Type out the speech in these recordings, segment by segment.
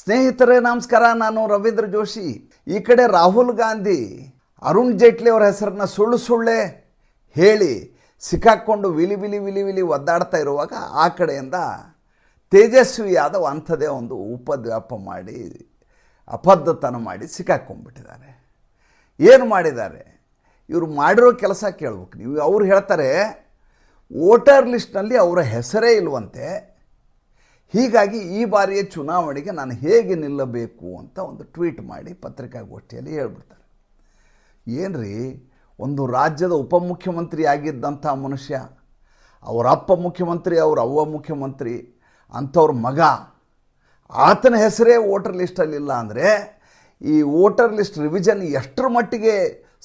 ಸ್ನೇಹಿತರೇ, ನಮಸ್ಕಾರ. ನಾನು ರವೀಂದ್ರ ಜೋಶಿ. ಈ ಕಡೆ ರಾಹುಲ್ ಗಾಂಧಿ, ಅರುಣ್ ಜೇಟ್ಲಿ ಅವರ ಹೆಸರನ್ನ ಸುಳ್ಳು ಸುಳ್ಳೆ ಹೇಳಿ ಸಿಕ್ಕಾಕ್ಕೊಂಡು ವಿಲಿ ವಿಲಿ ವಿಲಿ ವಿಲಿ ಒದ್ದಾಡ್ತಾ ಇರುವಾಗ ಆ ಕಡೆಯಿಂದ ತೇಜಸ್ವಿ ಯಾದವ್ ಅಂಥದೇ ಒಂದು ಉಪದ್ವ್ಯಾಪ ಮಾಡಿ, ಅಪದ್ಧತನ ಮಾಡಿ ಸಿಕ್ಕಾಕ್ಕೊಂಡ್ಬಿಟ್ಟಿದ್ದಾರೆ ಏನು ಮಾಡಿದ್ದಾರೆ? ಇವರು ಮಾಡಿರೋ ಕೆಲಸ ಕೇಳ್ಬೇಕು ನೀವು. ಅವ್ರು ಹೇಳ್ತಾರೆ, ವೋಟರ್ ಲಿಸ್ಟ್ನಲ್ಲಿ ಅವರ ಹೆಸರೇ ಇಲ್ವಂತೆ. ಹೀಗಾಗಿ ಈ ಬಾರಿಯ ಚುನಾವಣೆಗೆ ನಾನು ಹೇಗೆ ನಿಲ್ಲಬೇಕು ಅಂತ ಒಂದು ಟ್ವೀಟ್ ಮಾಡಿ ಪತ್ರಿಕಾಗೋಷ್ಠಿಯಲ್ಲಿ ಹೇಳ್ಬಿಡ್ತಾರೆ. ಏನ್ರಿ, ಒಂದು ರಾಜ್ಯದ ಉಪಮುಖ್ಯಮಂತ್ರಿ ಆಗಿದ್ದಂಥ ಮನುಷ್ಯ, ಅವರ ಅಪ್ಪ ಮುಖ್ಯಮಂತ್ರಿ, ಅವ್ರ ಅವ್ವ ಮುಖ್ಯಮಂತ್ರಿ, ಅಂಥವ್ರ ಮಗ, ಆತನ ಹೆಸರೇ ವೋಟರ್ ಲಿಸ್ಟಲ್ಲಿಲ್ಲ ಅಂದರೆ ಈ ವೋಟರ್ ಲಿಸ್ಟ್ ರಿವಿಷನ್ ಎಷ್ಟರ ಮಟ್ಟಿಗೆ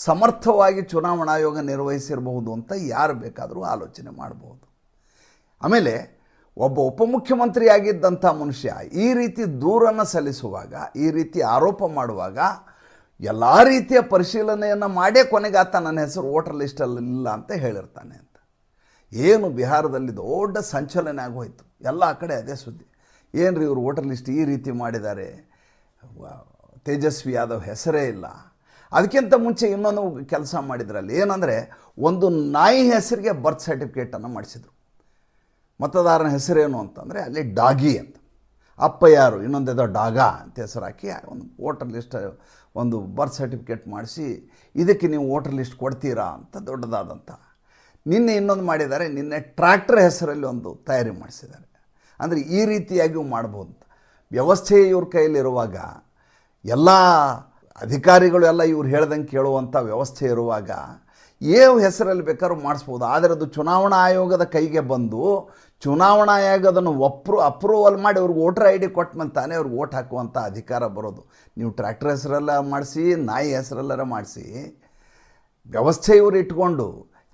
ಸಮರ್ಥವಾಗಿ ಚುನಾವಣಾ ಆಯೋಗ ನಿರ್ವಹಿಸಿರಬಹುದು ಅಂತ ಯಾರು ಬೇಕಾದರೂ ಆಲೋಚನೆ ಮಾಡಬಹುದು ಆಮೇಲೆ ಒಬ್ಬ ಉಪಮುಖ್ಯಮಂತ್ರಿಯಾಗಿದ್ದಂಥ ಮನುಷ್ಯ ಈ ರೀತಿ ದೂರನ್ನು ಸಲ್ಲಿಸುವಾಗ, ಈ ರೀತಿ ಆರೋಪ ಮಾಡುವಾಗ ಎಲ್ಲ ರೀತಿಯ ಪರಿಶೀಲನೆಯನ್ನು ಮಾಡೇ ಕೊನೆಗೆ ಆತ ನನ್ನ ಹೆಸರು ವೋಟರ್ ಲಿಸ್ಟಲ್ಲಿ ಇಲ್ಲ ಅಂತ ಹೇಳಿರ್ತಾನೆ ಅಂತ. ಏನು ಬಿಹಾರದಲ್ಲಿ ದೊಡ್ಡ ಸಂಚಲನೆ ಆಗೋಯ್ತು. ಎಲ್ಲ ಕಡೆ ಅದೇ ಸುದ್ದಿ. ಏನು ರೀ ಇವರು ವೋಟರ್ ಲಿಸ್ಟ್ ಈ ರೀತಿ ಮಾಡಿದ್ದಾರೆ? ತೇಜಸ್ವಿ ಯಾದವ್ ಹೆಸರೇ ಇಲ್ಲ. ಅದಕ್ಕಿಂತ ಮುಂಚೆ ಇನ್ನೊಂದು ಕೆಲಸ ಮಾಡಿದ್ರಲ್ಲಿ ಏನಂದರೆ, ಒಂದು ನಾಯಿ ಹೆಸರಿಗೆ ಬರ್ತ್ ಸರ್ಟಿಫಿಕೇಟನ್ನು ಮಾಡಿಸಿದ್ರು. ಮತದಾರನ ಹೆಸರೇನು ಅಂತಂದರೆ ಅಲ್ಲಿ ಡಾಗಿ ಅಂತ. ಅಪ್ಪ ಯಾರು? ಇನ್ನೊಂದೇದೋ ಡಾಗ ಅಂತ ಹೆಸರು ಹಾಕಿ ಒಂದು ವೋಟರ್ ಲಿಸ್ಟ್, ಒಂದು ಬರ್ತ್ ಸರ್ಟಿಫಿಕೇಟ್ ಮಾಡಿಸಿ, ಇದಕ್ಕೆ ನೀವು ವೋಟರ್ ಲಿಸ್ಟ್ ಕೊಡ್ತೀರಾ ಅಂತ ದೊಡ್ಡದಾದಂಥ ನಿನ್ನೆ ಇನ್ನೊಂದು ಮಾಡಿದ್ದಾರೆ, ನಿನ್ನೆ ಟ್ರ್ಯಾಕ್ಟರ್ ಹೆಸರಲ್ಲಿ ಒಂದು ತಯಾರಿ ಮಾಡಿಸಿದ್ದಾರೆ. ಅಂದರೆ ಈ ರೀತಿಯಾಗಿಯೂ ಮಾಡ್ಬೋದು ವ್ಯವಸ್ಥೆ ಇವ್ರ ಕೈಯಲ್ಲಿರುವಾಗ, ಎಲ್ಲ ಅಧಿಕಾರಿಗಳು ಎಲ್ಲ ಇವ್ರು ಹೇಳ್ದಂಗೆ ಕೇಳುವಂಥ ವ್ಯವಸ್ಥೆ ಇರುವಾಗ ಯಾವ ಹೆಸರಲ್ಲಿ ಬೇಕಾದ್ರೂ ಮಾಡಿಸ್ಬೋದು. ಆದರೆ ಅದು ಚುನಾವಣಾ ಆಯೋಗದ ಕೈಗೆ ಬಂದು ಚುನಾವಣಾ ಆಯೋಗ ಅದನ್ನು ಒಪ್ರೂ ಅಪ್ರೂವಲ್ ಮಾಡಿ ಅವ್ರಿಗೆ ವೋಟರ್ ಐ ಡಿ ಕೊಟ್ಟ ಮೇಲೆ ತಾನೇ ಅವ್ರಿಗೆ ವೋಟ್ ಹಾಕುವಂಥ ಅಧಿಕಾರ ಬರೋದು. ನೀವು ಟ್ರ್ಯಾಕ್ಟರ್ ಹೆಸರೆಲ್ಲ ಮಾಡಿಸಿ, ನಾಯಿ ಹೆಸರೆಲ್ಲರ ಮಾಡಿಸಿ, ವ್ಯವಸ್ಥೆ ಇವರು ಇಟ್ಕೊಂಡು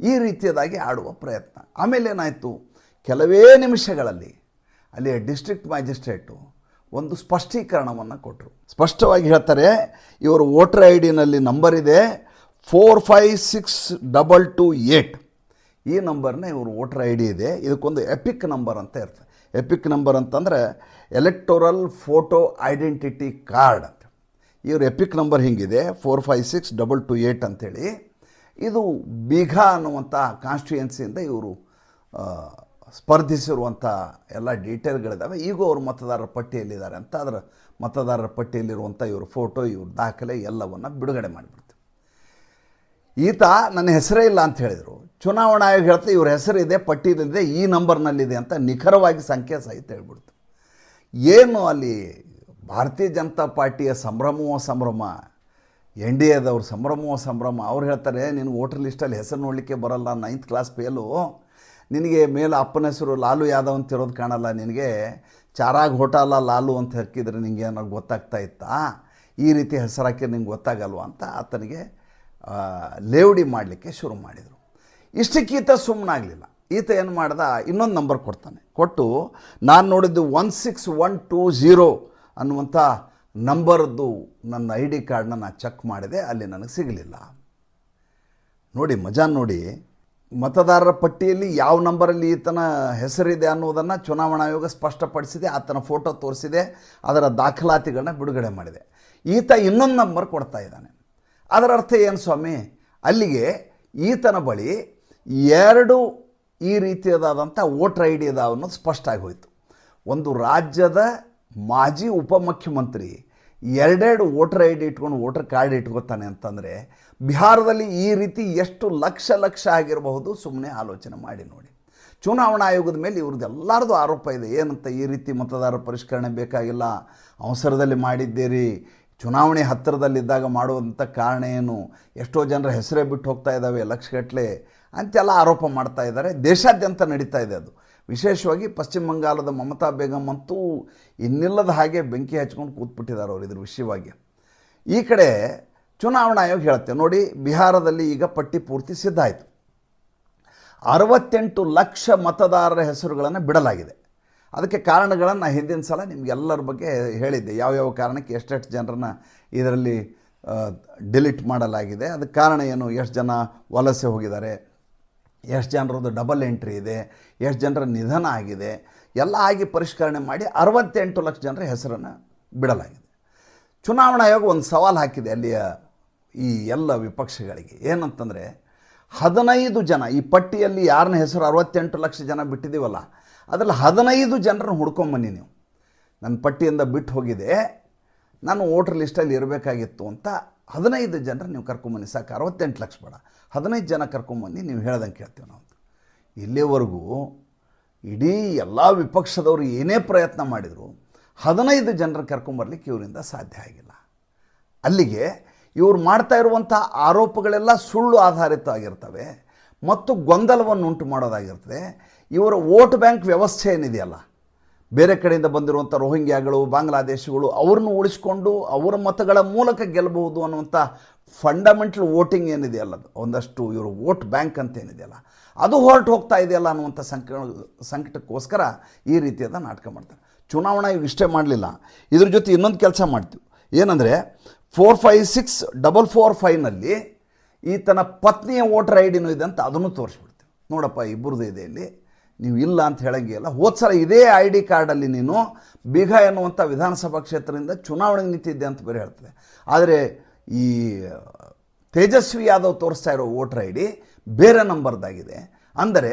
ಈ ರೀತಿಯದಾಗಿ ಆಡುವ ಪ್ರಯತ್ನ. ಆಮೇಲೆ ಏನಾಯಿತು? ಕೆಲವೇ ನಿಮಿಷಗಳಲ್ಲಿ ಅಲ್ಲಿ ಡಿಸ್ಟ್ರಿಕ್ಟ್ ಮ್ಯಾಜಿಸ್ಟ್ರೇಟು ಒಂದು ಸ್ಪಷ್ಟೀಕರಣವನ್ನು ಕೊಟ್ಟರು ಸ್ಪಷ್ಟವಾಗಿ ಹೇಳ್ತಾರೆ, ಇವರು ವೋಟರ್ ಐ ಡಿನಲ್ಲಿ ನಂಬರ್ ಇದೆ, four five six double two eight. ಈ ನಂಬರ್ನ ಇವರು ವೋಟರ್ ಐ ಡಿ ಇದೆ. ಇದಕ್ಕೊಂದು ಎಪಿಕ್ ನಂಬರ್ ಅಂತ ಇರ್ತದೆ. ಎಪಿಕ್ ನಂಬರ್ ಅಂತಂದರೆ ಎಲೆಕ್ಟೋರಲ್ ಫೋಟೋ ಐಡೆಂಟಿಟಿ ಕಾರ್ಡ್ ಅಂತ. ಇವ್ರ ಎಪಿಕ್ ನಂಬರ್ ಹಿಂಗಿದೆ, four five six double two eight ಅಂಥೇಳಿ ಇದು ಬೀಘ ಅನ್ನುವಂಥ ಕಾನ್ಸ್ಟಿಟ್ಯೂಯೆನ್ಸಿಯಿಂದ ಇವರು ಸ್ಪರ್ಧಿಸಿರುವಂಥ ಎಲ್ಲ ಡೀಟೇಲ್ಗಳಿದ್ದಾವೆ ಈಗೂ ಅವರು ಮತದಾರರ ಪಟ್ಟಿಯಲ್ಲಿದ್ದಾರೆ ಅಂತ. ಅದರ ಮತದಾರರ ಪಟ್ಟಿಯಲ್ಲಿರುವಂಥ ಇವ್ರ ಫೋಟೋ, ಇವ್ರ ದಾಖಲೆ ಎಲ್ಲವನ್ನು ಬಿಡುಗಡೆ ಮಾಡಿಬಿಡ್ತೀವಿ ಈತ ನನ್ನ ಹೆಸರೇ ಇಲ್ಲ ಅಂತ ಹೇಳಿದರು. ಚುನಾವಣಾ ಆಯೋಗ ಹೇಳ್ತಾ ಇವ್ರ ಹೆಸರಿದೆ ಪಟ್ಟಿಯಲ್ಲಿದೆ ಈ ನಂಬರ್ನಲ್ಲಿದೆ ಅಂತ ನಿಖರವಾಗಿ ಸಂಖ್ಯೆ ಸಹಿತ ಹೇಳ್ಬಿಡ್ತು. ಏನು ಅಲ್ಲಿ ಭಾರತೀಯ ಜನತಾ ಪಾರ್ಟಿಯ ಸಂಭ್ರಮವೋ ಸಂಭ್ರಮ, ಎನ್ ಡಿ ಎದವ್ರ ಸಂಭ್ರಮವೋ ಸಂಭ್ರಮ, ಅವ್ರು ಹೇಳ್ತಾರೆ, ನೀನು ವೋಟರ್ ಲಿಸ್ಟಲ್ಲಿ ಹೆಸರು ನೋಡಲಿಕ್ಕೆ ಬರಲ್ಲ, ನೈನ್ತ್ ಕ್ಲಾಸ್ ಫೇಲು, ನಿನಗೆ ಮೇಲೆ ಅಪ್ಪನ ಹೆಸರು ಲಾಲು ಯಾದವ್ ಅಂತ ಇರೋದು ಕಾಣಲ್ಲ, ನಿನಗೆ ಚಾರಾಗ್ ಹೋಟಲ್ಲ ಲಾಲು ಅಂತ ಹಾಕಿದ್ರೆ ನಿನಗೆ ಏನೋ ಗೊತ್ತಾಗ್ತಾ ಇತ್ತಾ? ಈ ರೀತಿ ಹೆಸರು ಹಾಕಿದ್ರೆ ನಿಂಗೆ ಗೊತ್ತಾಗಲ್ವಾ ಅಂತ ಆತನಿಗೆ ಲೇವಡಿ ಮಾಡಲಿಕ್ಕೆ ಶುರು ಮಾಡಿದರು. ಇಷ್ಟಕ್ಕೆ ಈತ ಸುಮ್ಮನಾಗಲಿಲ್ಲ ಈತ ಏನು ಮಾಡ್ದ, ಇನ್ನೊಂದು ನಂಬರ್ ಕೊಡ್ತಾನೆ. ಕೊಟ್ಟು, ನಾನು ನೋಡಿದ್ದು one six one two zero ಅನ್ನುವಂಥ ನಂಬರ್ದು ನನ್ನ ಐ ಡಿ ಕಾರ್ಡನ್ನ ನಾನು ಚೆಕ್ ಮಾಡಿದೆ, ಅಲ್ಲಿ ನನಗೆ ಸಿಗಲಿಲ್ಲ. ನೋಡಿ, ಮಜಾ ನೋಡಿ. ಮತದಾರರ ಪಟ್ಟಿಯಲ್ಲಿ ಯಾವ ನಂಬರಲ್ಲಿ ಈತನ ಹೆಸರಿದೆ ಅನ್ನೋದನ್ನು ಚುನಾವಣಾ ಆಯೋಗ ಸ್ಪಷ್ಟಪಡಿಸಿದೆ, ಆತನ ಫೋಟೋ ತೋರಿಸಿದೆ, ಅದರ ದಾಖಲಾತಿಗಳನ್ನ ಬಿಡುಗಡೆ ಮಾಡಿದೆ. ಈತ ಇನ್ನೊಂದು ನಂಬರ್ ಕೊಡ್ತಾ ಇದ್ದಾನೆ. ಅದರ ಅರ್ಥ ಏನು ಸ್ವಾಮಿ? ಅಲ್ಲಿಗೆ ಈತನ ಬಳಿ ಎರಡು ಈ ರೀತಿಯದಾದಂಥ ವೋಟರ್ ಐ ಡಿ ಇದಾವೆ ಅನ್ನೋದು ಸ್ಪಷ್ಟ ಆಗಿ ಹೋಯಿತು. ಒಂದು ರಾಜ್ಯದ ಮಾಜಿ ಉಪಮುಖ್ಯಮಂತ್ರಿ ಎರಡೆರಡು ವೋಟರ್ ಐ ಡಿ ಇಟ್ಕೊಂಡು ವೋಟರ್ ಕಾರ್ಡ್ ಇಟ್ಕೋತಾನೆ ಅಂತಂದರೆ ಬಿಹಾರದಲ್ಲಿ ಈ ರೀತಿ ಎಷ್ಟು ಲಕ್ಷ ಲಕ್ಷ ಆಗಿರಬಹುದು ಸುಮ್ಮನೆ ಆಲೋಚನೆ ಮಾಡಿ ನೋಡಿ. ಚುನಾವಣಾ ಆಯೋಗದ ಮೇಲೆ ಇವ್ರದ್ದು ಎಲ್ಲರದು ಆರೋಪ ಇದೆ. ಏನಂತ ಈ ರೀತಿ ಮತದಾರ ಪರಿಷ್ಕರಣೆ ಬೇಕಾಗಿಲ್ಲ, ಅವಸರದಲ್ಲಿ ಮಾಡಿದ್ದೀರಿ ಚುನಾವಣೆ ಹತ್ತಿರದಲ್ಲಿದ್ದಾಗ ಮಾಡುವಂಥ ಕಾರಣ ಏನು? ಎಷ್ಟೋ ಜನರ ಹೆಸರೇ ಬಿಟ್ಟು ಹೋಗ್ತಾ ಇದ್ದಾವೆ ಲಕ್ಷಗಟ್ಟಲೆ ಅಂತೆಲ್ಲ ಆರೋಪ ಮಾಡ್ತಾ ಇದ್ದಾರೆ. ದೇಶಾದ್ಯಂತ ನಡೀತಾ ಇದೆ ಅದು. ವಿಶೇಷವಾಗಿ ಪಶ್ಚಿಮ ಬಂಗಾಲದ ಮಮತಾ ಬೇಗಂ ಅಂತೂ ಇನ್ನಿಲ್ಲದ ಹಾಗೆ ಬೆಂಕಿ ಹಚ್ಕೊಂಡು ಕೂತ್ಬಿಟ್ಟಿದ್ದಾರೆ ಅವರು ಇದ್ರ ವಿಷಯವಾಗಿ. ಈ ಕಡೆ ಚುನಾವಣಾ ಆಯೋಗ ಹೇಳುತ್ತೆ, ನೋಡಿ ಬಿಹಾರದಲ್ಲಿ ಈಗ ಪಟ್ಟಿ ಪೂರ್ತಿ ಸಿದ್ಧ ಆಯಿತು. ಅರವತ್ತೆಂಟು ಲಕ್ಷ ಮತದಾರರ ಹೆಸರುಗಳನ್ನು ಬಿಡಲಾಗಿದೆ. ಅದಕ್ಕೆ ಕಾರಣಗಳನ್ನು ಹಿಂದಿನ ಸಲ ನಿಮಗೆಲ್ಲರ ಬಗ್ಗೆ ಹೇಳಿದ್ದೆ. ಯಾವ್ಯಾವ ಕಾರಣಕ್ಕೆ ಎಷ್ಟೆಷ್ಟು ಜನರನ್ನ ಇದರಲ್ಲಿ ಡಿಲೀಟ್ ಮಾಡಲಾಗಿದೆ. ಅದಕ್ಕೆ ಕಾರಣ ಏನು? ಎಷ್ಟು ಜನ ವಲಸೆ ಹೋಗಿದ್ದಾರೆ? ಎಷ್ಟು ಜನರದ್ದು ಡಬಲ್ ಎಂಟ್ರಿ ಇದೆ? ಎಷ್ಟು ಜನರ ನಿಧನ ಆಗಿದೆ? ಎಲ್ಲ ಆಗಿ ಪರಿಷ್ಕರಣೆ ಮಾಡಿ ಅರವತ್ತೆಂಟು ಲಕ್ಷ ಜನರ ಹೆಸರನ್ನು ಬಿಡಲಾಗಿದೆ. ಚುನಾವಣಾ ಆಯೋಗ ಒಂದು ಸವಾಲು ಹಾಕಿದೆ ಅಲ್ಲಿಯ ಈ ಎಲ್ಲ ವಿಪಕ್ಷಗಳಿಗೆ. ಏನಂತಂದರೆ, ಹದಿನೈದು ಜನ, ಈ ಪಟ್ಟಿಯಲ್ಲಿ ಯಾರನ್ನ ಹೆಸರು ಅರವತ್ತೆಂಟು ಲಕ್ಷ ಜನ ಬಿಟ್ಟಿದ್ದೀವಲ್ಲ ಅದರಲ್ಲಿ ಹದಿನೈದು ಜನರನ್ನು ಹುಡ್ಕೊಂಬನ್ನಿ ನೀವು. ನನ್ನ ಪಟ್ಟಿಯಿಂದ ಬಿಟ್ಟು ಹೋಗಿದೆ. ನಾನು ವೋಟರ್ ಲಿಸ್ಟಲ್ಲಿ ಇರಬೇಕಾಗಿತ್ತು ಅಂತ ಹದಿನೈದು ಜನರು ನೀವು ಕರ್ಕೊಂಬನ್ನಿ ಸಾಕು, ಅರವತ್ತೆಂಟು ಲಕ್ಷ ಬೇಡ. ಹದಿನೈದು ಜನ ಕರ್ಕೊಂಬನ್ನಿ ನೀವು ಹೇಳ್ದಂಗೆ ಕೇಳ್ತೀವಿ ನಾವು ಇಲ್ಲಿವರೆಗೂ ಇಡೀ ಎಲ್ಲ ವಿಪಕ್ಷದವರು ಏನೇ ಪ್ರಯತ್ನ ಮಾಡಿದರು, ಹದಿನೈದು ಜನರ ಕರ್ಕೊಂಬರ್ಲಿಕ್ಕೆ ಇವರಿಂದ ಸಾಧ್ಯ ಆಗಿಲ್ಲ. ಅಲ್ಲಿಗೆ ಇವರು ಮಾಡ್ತಾ ಇರುವಂಥ ಆರೋಪಗಳೆಲ್ಲ ಸುಳ್ಳು ಆಧಾರಿತ ಆಗಿರ್ತವೆ ಮತ್ತು ಗೊಂದಲವನ್ನು ಉಂಟು ಮಾಡೋದಾಗಿರ್ತದೆ. ಇವರ ವೋಟ್ ಬ್ಯಾಂಕ್ ವ್ಯವಸ್ಥೆ ಏನಿದೆಯಲ್ಲ? ಬೇರೆ ಕಡೆಯಿಂದ ಬಂದಿರುವಂಥ ರೋಹಿಂಗ್ಯಾಗಳು, ಬಾಂಗ್ಲಾದೇಶಗಳು, ಅವ್ರನ್ನ ಉಳಿಸ್ಕೊಂಡು ಅವರ ಮತಗಳ ಮೂಲಕ ಗೆಲ್ಲಬಹುದು ಅನ್ನುವಂಥ ಫಂಡಮೆಂಟಲ್ ವೋಟಿಂಗ್ ಏನಿದೆಯಲ್ಲ ಒಂದಷ್ಟು ಇವರು ವೋಟ್ ಬ್ಯಾಂಕ್ ಅಂತ ಏನಿದೆಯಲ್ಲ? ಅದು ಹೊರಟು ಹೋಗ್ತಾ ಇದೆಯಲ್ಲ ಅನ್ನುವಂಥ ಸಂಕ, ಸಂಕಟಕ್ಕೋಸ್ಕರ ಈ ರೀತಿಯಾದ ನಾಟಕ ಮಾಡ್ತಾರೆ. ಚುನಾವಣಾ ಇವಿಷ್ಟೇ ಇಷ್ಟೇ ಮಾಡಲಿಲ್ಲ. ಇದ್ರ ಜೊತೆ ಇನ್ನೊಂದು ಕೆಲಸ ಮಾಡ್ತೀವಿ. ಏನಂದರೆ four five six double four ಫೈವ್ನಲ್ಲಿ ಈತನ ಪತ್ನಿಯ ವೋಟರ್ ಐ ಡಿನೂ ಇದೆ ಅಂತ ಅದನ್ನು ತೋರಿಸ್ಬಿಡ್ತೀವಿ. ನೋಡಪ್ಪ ಇಬ್ಬರದ್ದು ಇದೆ ಇಲ್ಲಿ. ನೀವು ಇಲ್ಲ ಅಂತ ಹೇಳಂಗಿಲ್ಲ. ಹೋದ ಸಲ ಇದೇ ಐ ಡಿ ಕಾರ್ಡಲ್ಲಿ ನೀನು ಬೀಗ ಎನ್ನುವಂಥ ವಿಧಾನಸಭಾ ಕ್ಷೇತ್ರದಿಂದ ಚುನಾವಣೆಗೆ ನಿಂತಿದ್ದೆ ಅಂತ ಬೇರೆ ಹೇಳ್ತದೆ. ಆದರೆ ಈ ತೇಜಸ್ವಿ ಯಾದವ್ ತೋರಿಸ್ತಾ ಇರೋ ವೋಟರ್ ಐ ಡಿ ಬೇರೆ ನಂಬರ್ದಾಗಿದೆ. ಅಂದರೆ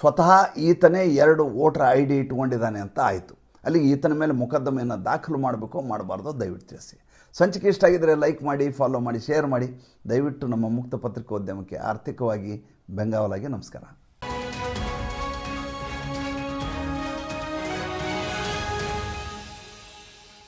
ಸ್ವತಃ ಈತನೇ ಎರಡು ವೋಟರ್ ಐ ಡಿ ಇಟ್ಕೊಂಡಿದ್ದಾನೆ ಅಂತ ಆಯಿತು. ಅಲ್ಲಿಗೆ ಈತನ ಮೇಲೆ ಮೊಕದ್ದಮೆಯನ್ನು ದಾಖಲು ಮಾಡಬೇಕು ಮಾಡಬಾರ್ದು ದಯವಿಟ್ಟು ತಿಳಿಸಿ. ಸಂಚಿಕೆ ಇಷ್ಟ ಆಗಿದ್ದರೆ ಲೈಕ್ ಮಾಡಿ ಫಾಲೋ ಮಾಡಿ ಶೇರ್ ಮಾಡಿ. ದಯವಿಟ್ಟು ನಮ್ಮ ಮುಕ್ತ ಪತ್ರಿಕೋದ್ಯಮಕ್ಕೆ ಆರ್ಥಿಕವಾಗಿ ಬೆಂಗಾವಲಾಗಿ ನಮಸ್ಕಾರ.